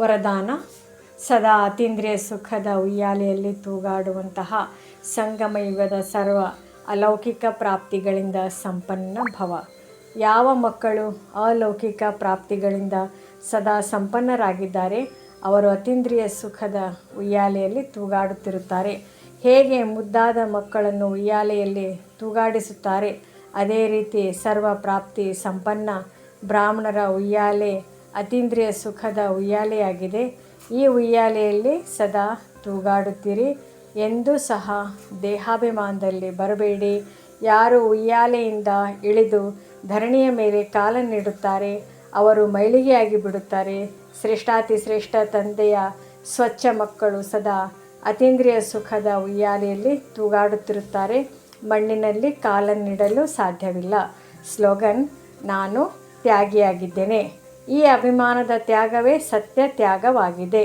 ವರದಾನ. ಸದಾ ಅತೀಂದ್ರಿಯ ಸುಖದ ಉಯ್ಯಾಲೆಯಲ್ಲಿ ತೂಗಾಡುವಂತಹ ಸಂಗಮ ಯುಗದ ಸರ್ವ ಅಲೌಕಿಕ ಪ್ರಾಪ್ತಿಗಳಿಂದ ಸಂಪನ್ನ ಭವ. ಯಾವ ಮಕ್ಕಳು ಅಲೌಕಿಕ ಪ್ರಾಪ್ತಿಗಳಿಂದ ಸದಾ ಸಂಪನ್ನರಾಗಿದ್ದಾರೆ, ಅವರು ಅತೀಂದ್ರಿಯ ಸುಖದ ಉಯ್ಯಾಲೆಯಲ್ಲಿ ತೂಗಾಡುತ್ತಿರುತ್ತಾರೆ. ಹೇಗೆ ಮುದ್ದಾದ ಮಕ್ಕಳನ್ನು ಉಯ್ಯಾಲೆಯಲ್ಲಿ ತೂಗಾಡಿಸುತ್ತಾರೆ, ಅದೇ ರೀತಿ ಸರ್ವ ಪ್ರಾಪ್ತಿ ಸಂಪನ್ನ ಬ್ರಾಹ್ಮಣರ ಉಯ್ಯಾಲೆ ಅತೀಂದ್ರಿಯ ಸುಖದ ಉಯ್ಯಾಲೆಯಾಗಿದೆ. ಈ ಉಯ್ಯಾಲೆಯಲ್ಲಿ ಸದಾ ತೂಗಾಡುತ್ತೀರಿ. ಎಂದೂ ಸಹ ದೇಹಾಭಿಮಾನದಲ್ಲಿ ಬರಬೇಡಿ. ಯಾರು ಉಯ್ಯಾಲೆಯಿಂದ ಇಳಿದು ಧರಣಿಯ ಮೇಲೆ ಕಾಲನ್ನಿಡುತ್ತಾರೆ ಅವರು ಮೈಲಿಗೆಯಾಗಿ ಬಿಡುತ್ತಾರೆ. ಶ್ರೇಷ್ಠಾತಿ ಶ್ರೇಷ್ಠ ತಂದೆಯ ಸ್ವಚ್ಛ ಮಕ್ಕಳು ಸದಾ ಅತೀಂದ್ರಿಯ ಸುಖದ ಉಯ್ಯಾಲೆಯಲ್ಲಿ ತೂಗಾಡುತ್ತಿರುತ್ತಾರೆ. ಮಣ್ಣಿನಲ್ಲಿ ಕಾಲನ್ನಿಡಲು ಸಾಧ್ಯವಿಲ್ಲ. ಸ್ಲೋಗನ್, ನಾನು ತ್ಯಾಗಿಯಾಗಿದ್ದೇನೆ. ಈ ಅಭಿಮಾನದ ತ್ಯಾಗವೇ ಸತ್ಯ ತ್ಯಾಗವಾಗಿದೆ.